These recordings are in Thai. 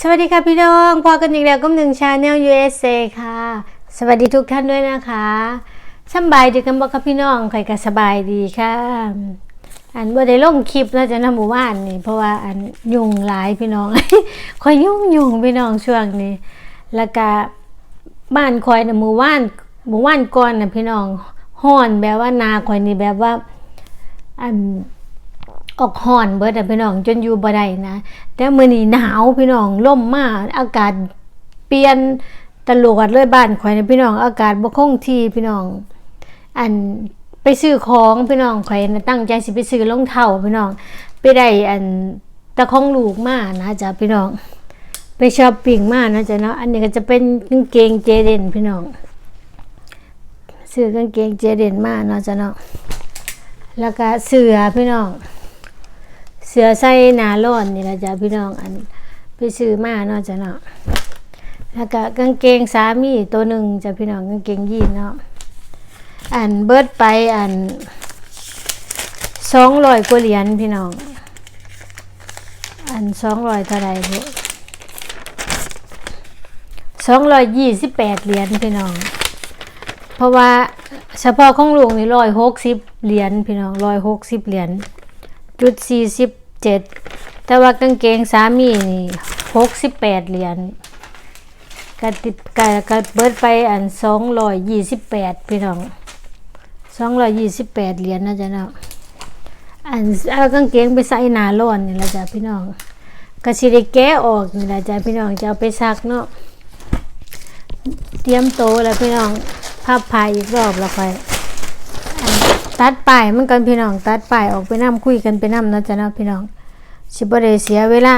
สวัสดีค่ะพี่น้องพอกันอีกแล้วก็หนึ่งชาแนล USA ค่ะ สวัสดีทุกท่านด้วยนะคะสบายดีกันบ่คะพี่น้องใครก็สบายดีค่ะ อันบ่ได้ลงคลิปเนาะจะนำหมู่บ้านนี่ เพราะว่าอันยุ่งหลายพี่น้องคอยยุ่งยุ่งพี่น้องช่วงนี้ แล้วก็บ้านคอยน่ะหมู่บ้านหมู่บ้านก่อนน่ะพี่น้องฮ้อนแบบว่านาคอยนี่แบบว่าอัน ออกห่อนเบิดอะพี่น้องจนอยู่บ่ได้นะ แต่มื้อนี้หนาวพี่น้องลมมาอากาศเปลี่ยนตลอดเลยบ้านข่อยนะพี่น้องอากาศบ่คงที่พี่น้อง อันไปซื้อของพี่น้องข่อยนะตั้งใจสิไปซื้อรองเท้าพี่น้อง ไปได้อันตะของลูกมานะจ๊ะพี่น้อง ไปช้อปปิ้งมานะจ๊ะเนาะอันนี้ก็จะเป็นกางเกงเจเดนพี่น้องซื้อกางเกงเจเดนมาเนาะจ๊ะเนาะแล้วก็เสื้อพี่น้อง เสือใส่หนาร้อนนี่ละจ้ะพี่น้องอันไปซื้อมาเนาะจ้ะเนาะแล้วก็กางเกงสามีตัวหนึ่งจ้ะพี่น้องกางเกงยีนเนาะอันเบิดไปอันสองร้อยกว่าเหรียญพี่น้อง อันสองร้อยเท่าไรพี่สองร้อยยี่สิบแปดเหรียญพี่น้อง เพราะว่าเฉพาะของลุงนี่ร้อยหกสิบเหรียญพี่น้องร้อยหกสิบเหรียญจุดสี่สิบ เจ็ดแต่ว่ากางเกงสามีนี่หกสิบแปดเหรียญก็ติดก็ก็เบิดไปอันสองร้อยยี่สิบแปดพี่น้องสองร้อยยี่สิบแปดเหรียญนะจ๊ะเนาะอันเอากางเกงไปใส่หนาร้อนนี่ละจ้ะพี่น้องก็สิได้แกะออกนี่ละจ้ะพี่น้องจะเอาไปซักเนาะเตรียมโตแล้วพี่น้องพับพายอีกรอบแล้วค่อย ตัดป้ายมันกันพี่น้องตัดป้ายออกไปนํคุยกันไปนํนะจ๊ะนะพี่น้องสิบ่ได้เสียเวลา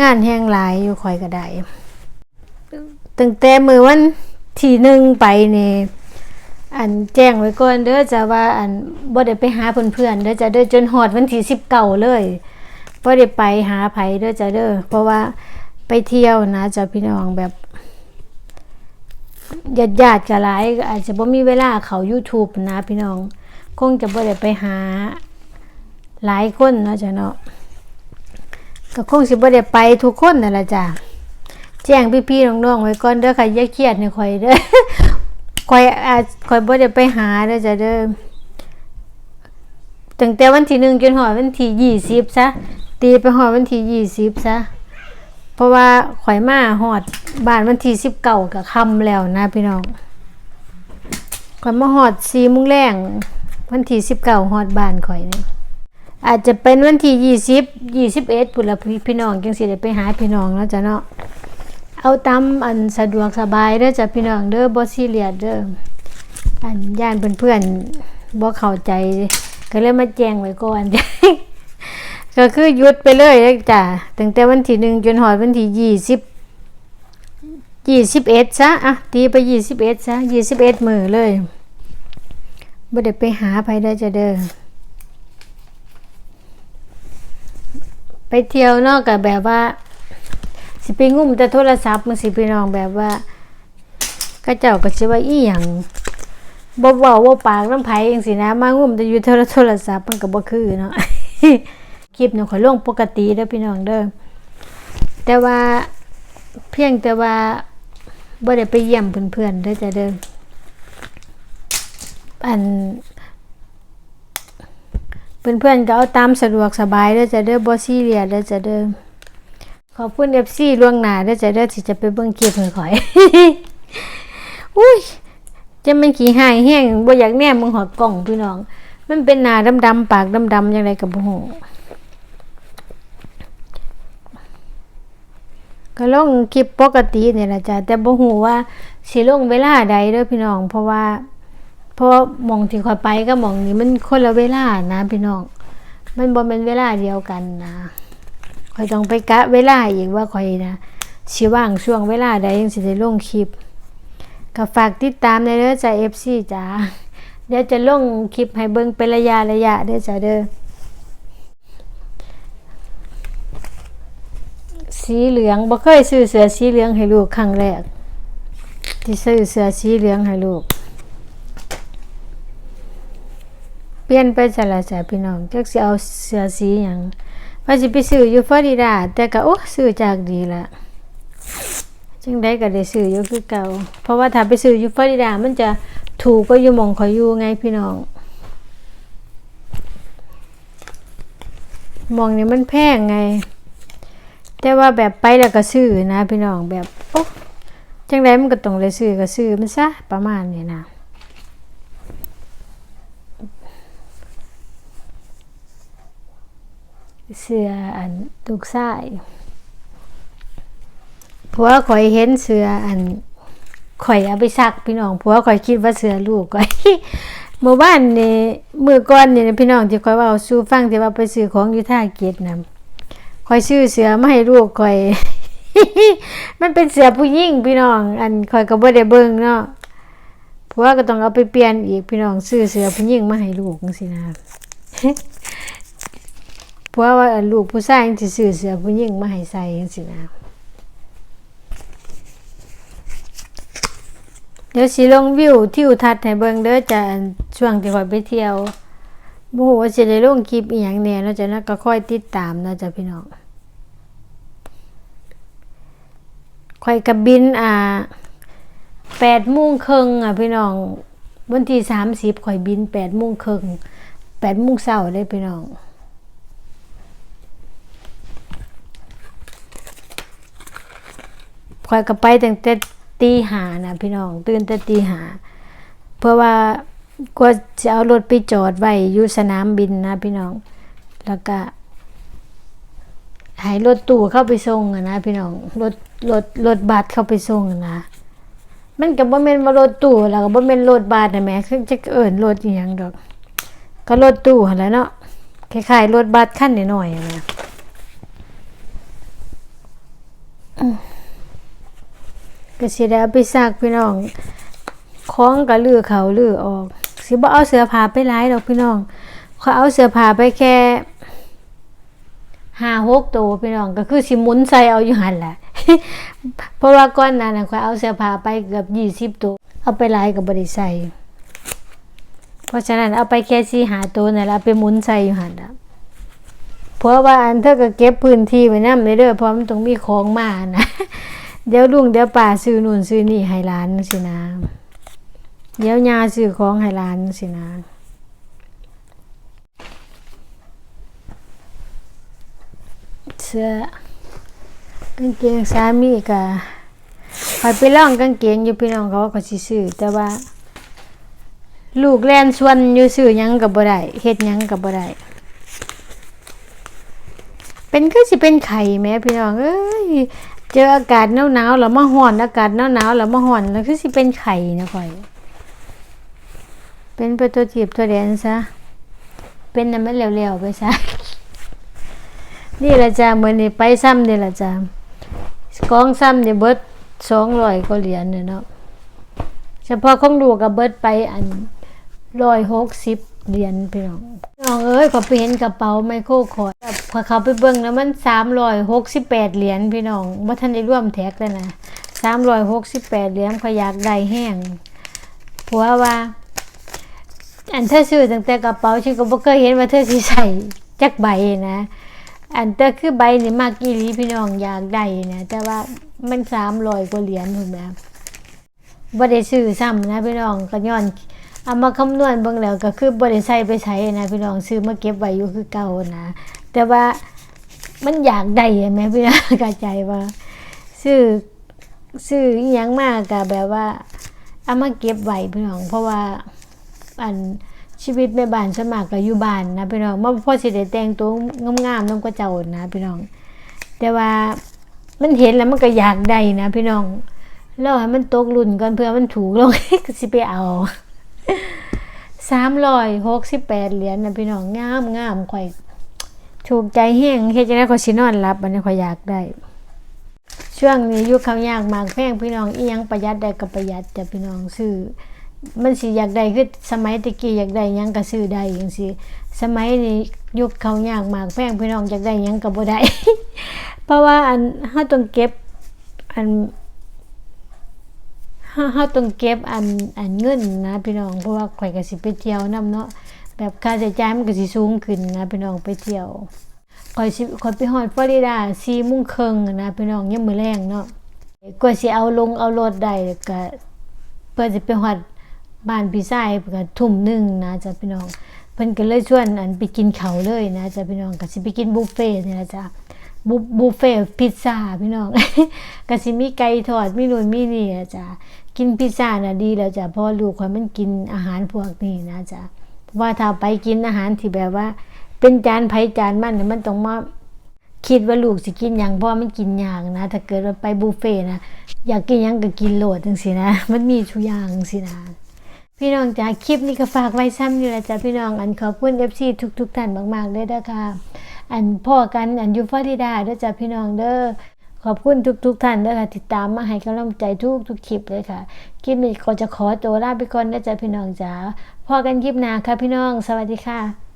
งานแห้งหลายอยู่คอยก็ได้ตั้งแต่มือวันที่หนึ่งไปนี่อันแจ้งไว้ก่อนเด้อจะว่าอันบ่ได้ไปหาเพื่อนๆเด้อจะเด้อจนฮอดวันที่19เก่าเลยบ่ได้ไปหาไผเด้อจะเด้อเพราะว่าไปเที่ยวนะจ้ะพี่น้องแบบ ญาติญาติก็หลายอาจจะบ่มีเวลาเขา YouTube นะพี่น้อง คงจะบ่ได้ไปหาหลายคนเนาะจ้ะเนาะก็คงสิบ่ได้ไปทุกคนนั่นล่ะจ้ะแจ้งพี่ๆน้องๆไว้ก่อนเด้อค่ะอย่าเครียดในข่อยเด้อข่อยอาจข่อยบ่ได้ไปหาเด้อจ้ะเด้อตั้งแต่วันที่หนึ่งจนฮอดวันที่ยี่สิบซะตีไปฮอดวันที่ยี่สิบซะ ราะว่าข่อยมาหอดบ้านวันที่สิบเก่ากับคำแล้วนะพี่น้องข่อยมาหอดสีมุ้งแรงวันที่สิบเก่าหอดบ้านข่อยนี่อาจจะเป็นวันที่ยี่สิบยี่สิบเอ็ดพุ่นละพี่พี่น้องจังสิได้ไปหาพี่น้องแล้วจ้ะเนาะเอาตามอันสะดวกสบายเด้อจ้ะพี่น้องเด้อบ่ซีเรียสเด้ออันย่านเพื่อนๆบ่เข้าใจ ก็เลยมาแจ้งไว้ก่อน ก็คือหยุดไปเลยจ้ะตั้งแต่วันที่หนึ่งจนหอดวันที่ยี่สิบยี่สิบเอ็ดซะอะตีไปยี่สิบเอ็ดซะยี่สิบเอ็ดมือเลยบ่ได้ไปหาไปได้จะเด้อไปเที่ยวนอกกับแบบว่า สิไปงุ่มแต่โทรศัพท์มันสิพี่น้องแบบว่าก็เจ้าก็สิว่าอีหยังบ่เว้าบ่ปากน้ำไผจังซี่นะมางุ่มแต่อยู่โทรโทรศัพท์มันก็บ่คือเนาะ ลิปเนี่ยข่อลงปกติเด้อพี่น้องเด้อแต่ว่าเพียงแต่ว่าบ่ได้ไปเยี่ยมเพื่อนๆเด้อจ้ะเด้ออันเพื่อนๆก็เอาตามสะดวกสบายเด้อจ้ะเด้อบ่ซีเรียสเด้อจ้ะเด้อขอบคุณ FC ล่วงหน้าเด้อจ้ะเด้อที่จะไปเบิ่งคลิปให้ข่อยอุ้ยจะมันขี้หายแห้งบ่อยากแนมมึงหอดกล่องพี่น้อง มันเป็นหน้าดำๆปากดำๆจังไดก็บ่ฮู้ ก็ลงคลิปปกติเนี่ยแหละจ้ะแต่บ่ฮู้ว่าสิลงเวลาใดเด้อพี่น้อง เพราะว่าเพราะมองที่ขอยไปกับหมองนี้มันคนละเวลานะ พี่น้อง มันบ่แม่นเวลาเดียวกันนะขอยต้องไปกะเวลาอีกว่าขอยนะสิว่างช่วงเวลาใดจังสิได้ลงคลิปก็ฝากติดตามในเด้อจ้ะ FC จ้าเดี๋ยวจะลงคลิปให้เบิ่งเป็นระยะระยะเด้อจ้ะเด้อ สีเหลืองบ่เคยซื้อเสื้อสีเหลืองให้ลูกครั้งแรก ที่ซื้อเสื้อสีเหลืองให้ลูก เปลี่ยนไปซะละจ้ะพี่น้องจักสิเอาเสื้อสีหยังว่าสิไปซื้ออยู่ฟลอริดา แต่ก็โอ้ซื้อจากดีละจังได้ก็ได้ซื้ออยู่คือเก่า เพราะว่าถ้าไปซื้ออยู่ฟลอริดา มันจะถูกก็อยู่มองขอยอยู่ไงพี่น้องมองเนี้มันแพงไง แต่ว่าแบบไปแล้วก็ซื้อนะพี่น้องแบบโอ้จังไดมันก็ต้องได้ซื้อก็ซื้อมันซะประมาณนี้นะเสืออันตุกไส้ผัวข่อยเห็นเสืออันข่อยเอาไปซักพี่น้องผัวข่อยคิดว่าเสือลูกข่อยเมื่อวานนี่มือก่อนนี่นะพี่น้องที่ข่อยว่าสู้ฟังที่ว่าไปซื้อของอยู่ท่าเกียรตินะ ข่อยซื้อเสือมาให้ลูกข่อย มันเป็นเสือผู้หญิงพี่น้อง อันข่อยก็บ่ได้เบิ่งเนาะผัวก็ต้องเอาไปเปลี่ยนอีกพี่น้องซื้อเสือผู้หญิงมาให้ลูกจังซี่นะเพราะว่าลูกผู้ชายสิซื้อเสือผู้หญิงมาให้ใส่จังซี่นะเดี๋ยวสิลงวิวทิวทัศน์ให้เบิ่งเด้อจ้ะช่วงที่ข่อยไปเที่ยวบ่ฮู้ว่าสิได้ลงคลิปอีหยังแหน่เนาะจ้ะนะก็ค่อยติดตามเนาะจ้ะพี่น้อง ข่อยก็บินอ่า8โมงครึ่งอะพี่น้อง วันที่30ข่อยบิน8โมงครึ่ง8โมงเช้าเด้พี่น้องข่อยก็ไปตั้งแต่ตีหานะพี่น้อง ตื่นแต่ตีหา เพื่อว่ากว่าจะเอารถไปจอดไว้อยู่สนามบินนะพี่น้อง แล้วก็ให้รถตู้เข้าไปส่งอะนะพี่น้องรถ รถรถบัสเข้าไปส่งนะมันก็บ่แม่นว่ารถตู้แล้วก็บ่แม่นรถบัสนะแหม่คือจะเอิ้นรถอีหยังดอก ก็รถตู้หั่นแหละเนาะคล้ายๆรถบัสคันน้อยๆนะก็สิได้เอาไปซักพี่น้องของก็ลือเขาลือออก สิบ่เอาเสื้อผ้าไปหลายดอกพี่น้องเขาเอาเสื้อผ้าไปแค่ห้าหกตัวพี่น้องก็คือสิหมุนใส่เอาอยู่หันแหละ เพราะว่าก้อนนั้นน่ะเขาเอาเสื้อผ้าไปเกือบยี่สิบตัว เอาไปหลายกับบริใส่เพราะฉะนั้นเอาไปแค่สี่หาตัวนั่นแหละไปหมุนใส่อยู่หันละเพราะว่าอันเธอก็เก็บพื้นที่ไว้นำเลยเด้อเพราะมันต้องมีของมานะเดี๋ยวลุงเดี๋ยวป่าซื้อนู่นซื้อนี่ให้ร้านสินะเดี๋ยวยาซื้อของให้ร้านสินะเสื้อ กางเกงสามีก็ไปไปล่องกางเกงอยู่พี่น้องเขาก็สิซื้อแต่ว่า ลูกแล่นชวนอยู่ซื้อหยังก็บ่ได้เฮ็ดหยังก็บ่ได้เป็นคือสิเป็นไข่แม่พี่น้องเอ้ยเจออากาศหนาวๆแล้วมาห่อนอากาศหนาวๆแล้วมาห่อนแล้วคือสิเป็นไข่นะข่อย เป็นประตูจีบตัวแดนซะเป็นน้ำมันเหลวๆไปซะนี่ละจ้าเหมือนนี่ไปซ้ำนี่ละจ้า กองซ้ำเนี่ยเบิดสองร้อยก็เหรียญเนี่ยเนาะเฉพาะของดูกับเบิดไปอันร้อยหกสิบเหรียญพี่น้องน้องเอ้ยก็ไปเห็นกระเป๋าไมโครคอร์ดพอเขาไปเบิ่งแล้วมันสามร้อยหกสิบแปดเหรียญพี่น้องว่าท่านได้ร่วมแท็กเลยนะสามร้อยหกสิบแปดเหรียญขอยากได้แห้งผัวว่า อันเธอซื้อตั้งแต่กระเป๋าฉันก็บ่เคยเห็นว่าเธอสิใส่จักใบนะ อันเตอคือใบนี่มากอีหลีพี่น้องอยากได้นะแต่ว่ามันสามร้อยกว่าเหรียญถูกไหมบ่ได้ซื้อซ้ำนะพี่น้องก็ย้อนเอามาคำนวณเบิ่งแล้วก็คือบ่ได้ใส่ไปใช้นะพี่น้องซื้อมาเก็บไว้อยู่คือเก่านะแต่ว่ามันอยากได้แหมพี่น้องเข้าใจว่าซื้อซื้ออีหยังมากก็แบบว่าเอามาเก็บไว้พี่น้องเพราะว่าอัน ชีวิตแม่บ้านสวนมากก็อยู่บ้านนะพี่น้องบ่พอสิได้แต่งตัวงามๆนำกระเจ้านะพี่น้อง แต่ว่ามันเห็นแล้วมันก็อยากได้นะพี่น้องแล้วให้มันตกรุ่นก่อนเพื่อมันถูกลงก็สิไปเอา368เหรียญนะพี่น้องงามงามข่อยถูกใจแห้งเฮ็ดจังได๋ข่อยสินอนหลับอันนี้ข่อยอยากได้ช่วงนี้ยุคเขาวยากมากแพงพี่น้องอีหยังประหยัดได้ก็ประหยัดจ้ะพี่น้องซื้อ มันสิอยากได้คือสมัยตะกี้อยากได้หยังก็ซื้อได้จังซี่สมัยนี้ยุคเขายากมากแพงพี่น้องอยากได้หยังก็บ่ได้ เพราะว่าอันเฮาต้องเก็บอันเฮาเฮาต้องเก็บอันอันเงินนะพี่น้องเพราะว่าข่อยก็สิไปเที่ยวนํเนาะแบบค่าใช้จ่ายมันก็สิสูงขึ้นนะพี่น้องไปเที่ยวคอยสิคอยไปฮอดฟลอริดา4โมงครึ่งอะนะพี่น้องยามมื้อแรงเนาะกว่าสิเอาลงเอารถได้ก็เพื่อสิไปฮอด บ้านพี่ชายก็ทุ่มหนึงนะจ้ะพี่น้อง เพิ่นก็เลยชวนอันไปกินเขาวเลยนะจ้ะพี่น้องก็สิไปกินบุฟเฟ่ต์นี่ล่ะจ้ะบุบุฟเฟ่ต์พิซซ่าพี่น้อง ก็สิมีไก่ทอดมีนู่นมีนี่อะจ้ะกินพิซซ่าน่ะดีแล้วจ้ะเพราะลูกข่อยมันกินอาหารพวกนี้นะจ้ะเพราะว่าถ้าไปกินอาหารที่แบบว่า เป็นจานไผจานมันเนี่ยมันต้องมาคิดว่าลูกสิกินหยังเพราะว่ามันกินยากนะ ถ้าเกิดว่าไปบุฟเฟ่ต์นะอยากกินหยังก็กินโหลดจังซี่นะ มันมีทุกอย่างจังซี่นะ พี่น้องจ้าคลิปนี้ก็ฝากไว้ซ้ำอยู่แล้วจ้าพี่น้องอันขอบคุณ FC ทุกทุกๆท่านมากๆเลยนะคะอันพ่อกันอันยูฟอริดาด้อจ้าพี่น้องเด้อขอบคุณทุกทุกๆท่านเด้อค่ะติดตามมาให้กำลังใจทุกทุกคลิปเลยค่ะคลิปนี้ก็จะขอตัวลาไปก่อนนะจ๊ะพี่น้องจ๋าพอกันคลิปหน้าค่ะพี่น้อง สวัสดีค่ะ